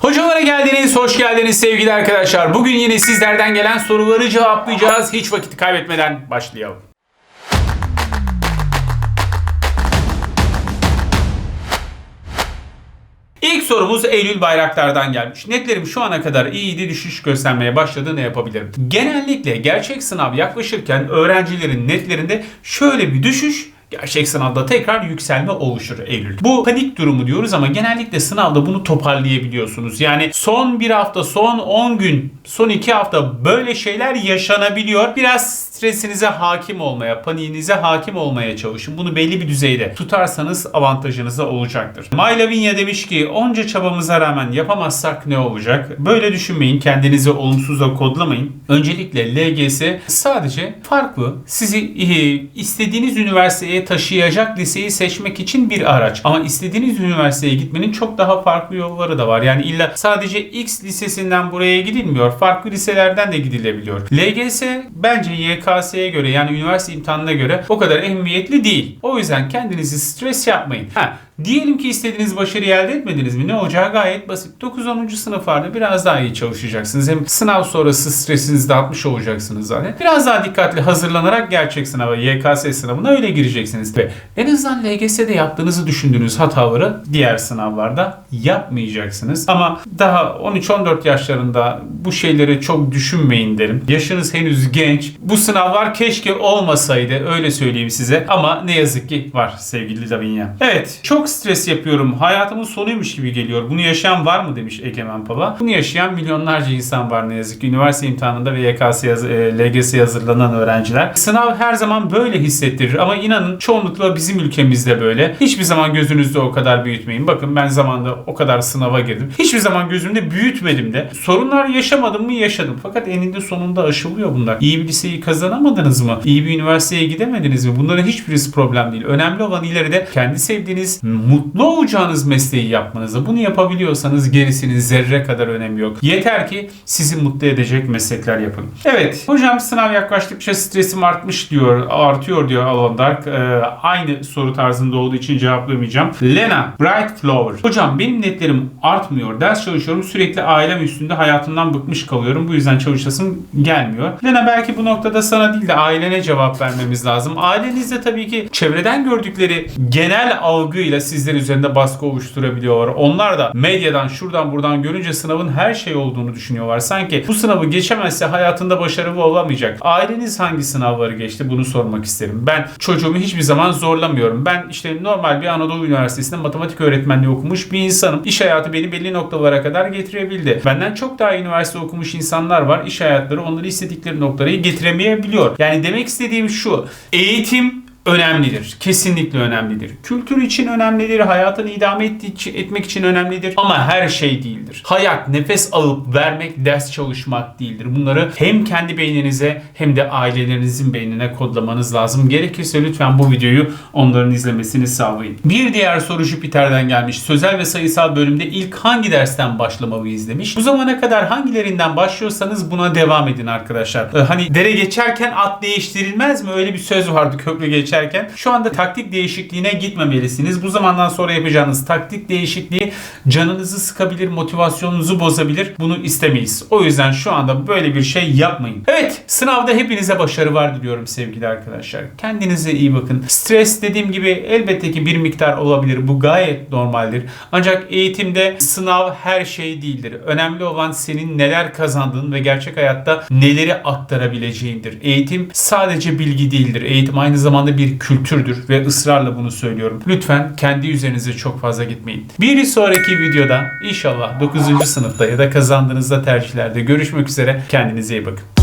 Hocalara geldiniz, hoş geldiniz sevgili arkadaşlar. Bugün yine sizlerden gelen soruları cevaplayacağız. Hiç vakit kaybetmeden başlayalım. İlk sorumuz Eylül Bayraktar'dan gelmiş. Netlerim şu ana kadar iyiydi, düşüş göstermeye başladı ne yapabilirim? Genellikle gerçek sınav yaklaşırken öğrencilerin netlerinde şöyle bir düşüş Gerçek sınavda tekrar yükselme oluşur Eylül. Bu panik durumu diyoruz ama genellikle sınavda bunu toparlayabiliyorsunuz. Yani son bir hafta, son 10 gün, son 2 hafta böyle şeyler yaşanabiliyor. Biraz stresinize hakim olmaya, paniğinize hakim olmaya çalışın. Bunu belli bir düzeyde tutarsanız avantajınıza olacaktır. My Lavinia demiş ki onca çabamıza rağmen yapamazsak ne olacak? Böyle düşünmeyin. Kendinizi olumsuza kodlamayın. Öncelikle LGS sadece farklı sizi e, istediğiniz üniversiteye taşıyacak liseyi seçmek için bir araç. Ama istediğiniz üniversiteye gitmenin çok daha farklı yolları da var. Yani illa sadece X lisesinden buraya gidilmiyor. Farklı liselerden de gidilebiliyor. LGS bence YKS'ye göre yani üniversite imtihanına göre o kadar ehemmiyetli değil. O yüzden kendinizi stres yapmayın. Ha, Diyelim ki istediğiniz başarıyı elde etmediniz mi? Ne olacağı gayet basit. 9-10. sınıflarda biraz daha iyi çalışacaksınız. Hem sınav sonrası stresinizi de atmış olacaksınız zaten. Biraz daha dikkatli hazırlanarak gerçek sınava, YKS sınavına öyle gireceksiniz. Ve en azından LGS'de yaptığınızı düşündüğünüz hataları diğer sınavlarda yapmayacaksınız. Ama daha 13-14 yaşlarında bu şeyleri çok düşünmeyin derim. Yaşınız henüz genç. Bu sınavlar keşke olmasaydı öyle söyleyeyim size. Ama ne yazık ki var sevgili Lavinia. Evet çok stres yapıyorum. Hayatımın sonuymuş gibi geliyor. Bunu yaşayan var mı demiş Egemen Pala. Bunu yaşayan milyonlarca insan var ne yazık ki. Üniversite imtihanında ve YKS yaz- e, LGS'ye hazırlanan öğrenciler. Sınav her zaman böyle hissettirir ama inanın çoğunlukla bizim ülkemizde böyle. Hiçbir zaman gözünüzde o kadar büyütmeyin. Bakın ben zamanında o kadar sınava girdim. Hiçbir zaman gözümde büyütmedim de. Sorunlar yaşamadım mı yaşadım. Fakat eninde sonunda aşılıyor bunlar. İyi bir liseyi kazanamadınız mı? İyi bir üniversiteye gidemediniz mi? Bunların hiçbirisi problem değil. Önemli olan ileride kendi sevdiğiniz, mutlu olacağınız mesleği yapmanızı. Bunu yapabiliyorsanız gerisinin zerre kadar önemi yok. Yeter ki sizi mutlu edecek meslekler yapın. Evet. Hocam sınav yaklaştıkça stresim artmış diyor. Artıyor diyor Alan Dark. Ee, aynı soru tarzında olduğu için cevaplamayacağım. Lena Bright Flower. Hocam benim netlerim artmıyor. Ders çalışıyorum. Sürekli ailem üstünde hayatımdan bıkmış kalıyorum. Bu yüzden çalışasım gelmiyor. Lena belki bu noktada sana değil de ailene cevap vermemiz lazım. Aileniz de tabii ki çevreden gördükleri genel algıyla sizler üzerinde baskı oluşturabiliyorlar. Onlar da medyadan şuradan buradan görünce sınavın her şey olduğunu düşünüyorlar. Sanki bu sınavı geçemezse hayatında başarılı olamayacak. Aileniz hangi sınavları geçti bunu sormak isterim. Ben çocuğumu hiçbir zaman zorlamıyorum. Ben işte normal bir Anadolu Üniversitesi'nde matematik öğretmenliği okumuş bir insanım. İş hayatı beni belli noktalara kadar getirebildi. Benden çok daha üniversite okumuş insanlar var. İş hayatları onları istedikleri noktaya getiremeyebiliyor. Yani demek istediğim şu. Eğitim önemlidir. Kesinlikle önemlidir. Kültür için önemlidir. Hayatını idame etmek için önemlidir. Ama her şey değildir. Hayat nefes alıp vermek, ders çalışmak değildir. Bunları hem kendi beyninize hem de ailelerinizin beynine kodlamanız lazım. Gerekirse lütfen bu videoyu onların izlemesini sağlayın. Bir diğer soru Jüpiter'den gelmiş. Sözel ve sayısal bölümde ilk hangi dersten başlamalıyız demiş. Bu zamana kadar hangilerinden başlıyorsanız buna devam edin arkadaşlar. Ee, hani dere geçerken at değiştirilmez mi? Öyle bir söz vardı köprü geçerken. Şu anda taktik değişikliğine gitmemelisiniz. Bu zamandan sonra yapacağınız taktik değişikliği canınızı sıkabilir, motivasyonunuzu bozabilir. Bunu istemeyiz. O yüzden şu anda böyle bir şey yapmayın. Evet, sınavda hepinize başarı var diliyorum sevgili arkadaşlar. Kendinize iyi bakın. Stres dediğim gibi elbette ki bir miktar olabilir. Bu gayet normaldir. Ancak eğitimde sınav her şey değildir. Önemli olan senin neler kazandığın ve gerçek hayatta neleri aktarabileceğindir. Eğitim sadece bilgi değildir. Eğitim aynı zamanda bir kültürdür ve ısrarla bunu söylüyorum. Lütfen kendi üzerinize çok fazla gitmeyin. Bir sonraki videoda inşallah 9. sınıfta ya da kazandığınızda tercihlerde görüşmek üzere. Kendinize iyi bakın.